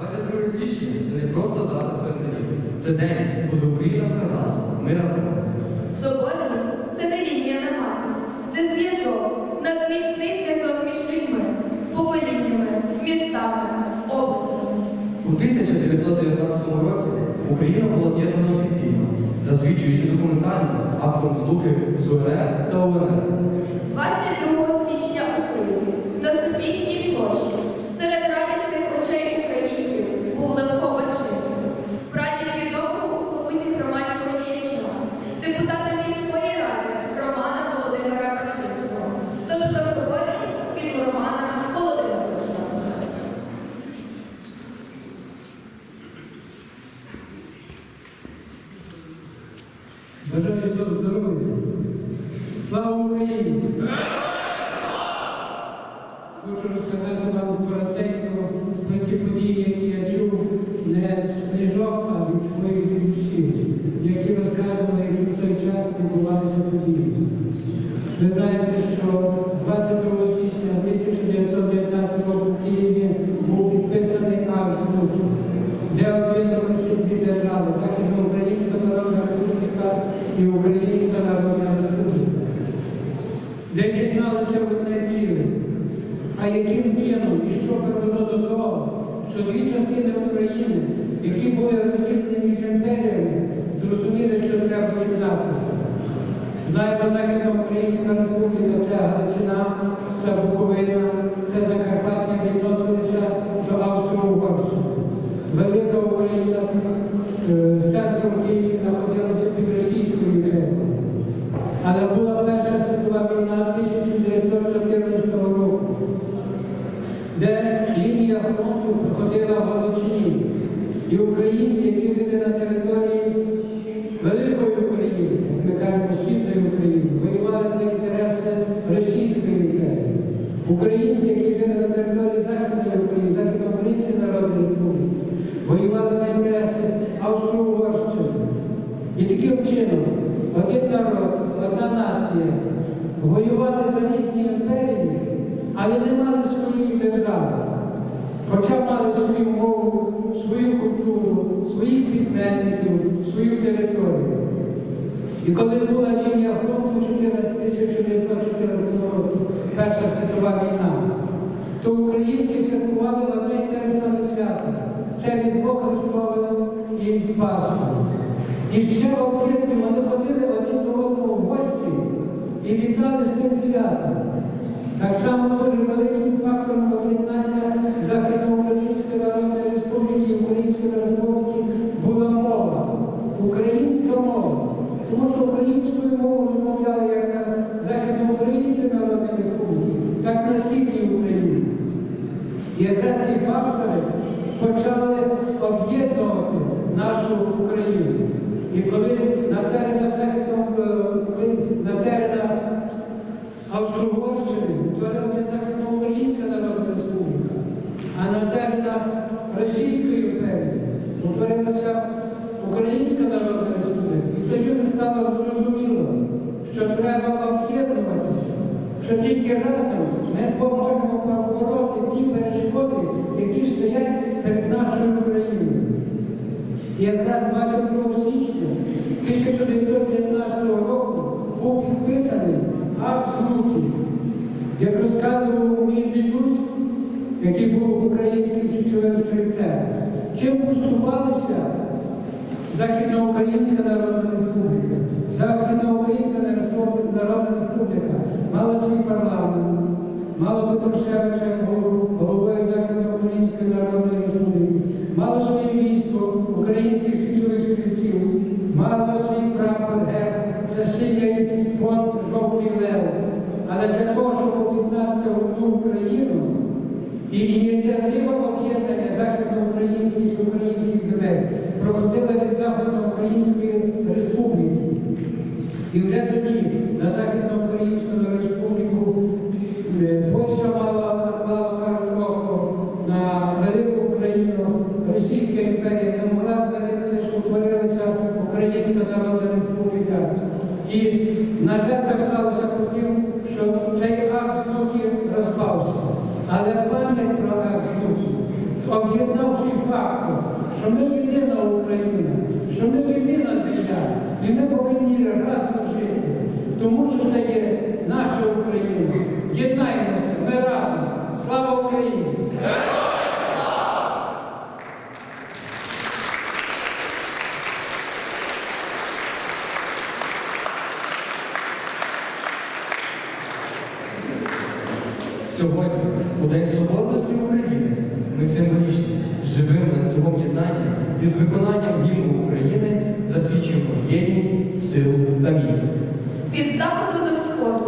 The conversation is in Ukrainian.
22 січня це не просто дата в. Це день, коли Україна сказала, ми разом. Соборність це не лінія намагу, це зв'язок, надміцний зв'язок між людьми, поколіннями, містами, областями. У 1919 році Україна була з'єднана офіційно, засвідчуючи документально актом злуки з та УНР. 22 січня у Києві на Софійській Бажаю всього здоров'я. Слава Україні! Яким чином що привело до того, що дві частини України, які були розділені між імперіями, зрозуміли, що треба єднатися. Знаємо, Західна Українська Республіка це Галичина, це Буковина, це Закарпаття лінія фронту проходила в Галичині. І українці, які жили на території Великої України, як ми кажемо, Східної України, воювали за інтереси Російської імперії. Українці, які жили на території Західної України, Західноукраїнської Народної Республіки, воювали за інтереси Австро-Угорщини. І таким чином один народ, одна нація воювали за різні імперії, але не мали своєї держави. Хоча мали свою мову, свою культуру, своїх письменників, свою територію. І коли була лінія фронту 1914 році, Перша світова війна, то українці святкували одне й те саме свято. Це Різдво Христове і Пасху. І ще в об'єднанні вони ходили один до одного в гості і вітали з цим святом. Якраз ці фактори почали об'єднувати нашу Україну. І коли на теренах е, Австро-Угорщини утворилася Західноукраїнська Народна Республіка, а на теренах Російської імперії утворилася Українська Народна Республіка. І тоді вже стало зрозуміло, що треба об'єднуватися, що тільки разом ми можемо побороти стоять перед нашою Україною. І якраз 22 січня 1915 року був підписаний акт злуки, як розказував мій дідусь, який був українським січовим стрільцем, чим поступалися Західноукраїнська Народна Республіка. Західноукраїнська Народна Республіка мала свій парламент, мала Петрушевича як Західноукраїнської Народної Республіки, мала своє військо українських січових стрільців, мала свій прапор герб, це синій фонд жовтий лев. Але для того, щоб об'єднатися в одну Україну, і ініціатива об'єднання західноукраїнських і українських земель проходила від Західноукраїнської республіки. І вже тоді на Західноукраїнську республіку е, Польща мала мала кажуть, око на велику Україну, Російська імперія не могла змиритися, що утворилася Українська Народна Республіка. І, на жаль, так сталося потім, що цей акт злуки розпався. Але пам'ять про акт злуки об'єднавши фактор, що ми єдина Україна, що ми єдина земля, і ми повинні разом жити, тому що це є наша Україна. Єднаймося, ми разом. Слава Україні! Сьогодні, у День Соборності України, ми символічно живим ланцюгом єднання і з виконанням гімну України засвідчуємо єдність, силу та міць. Від заходу до сходу,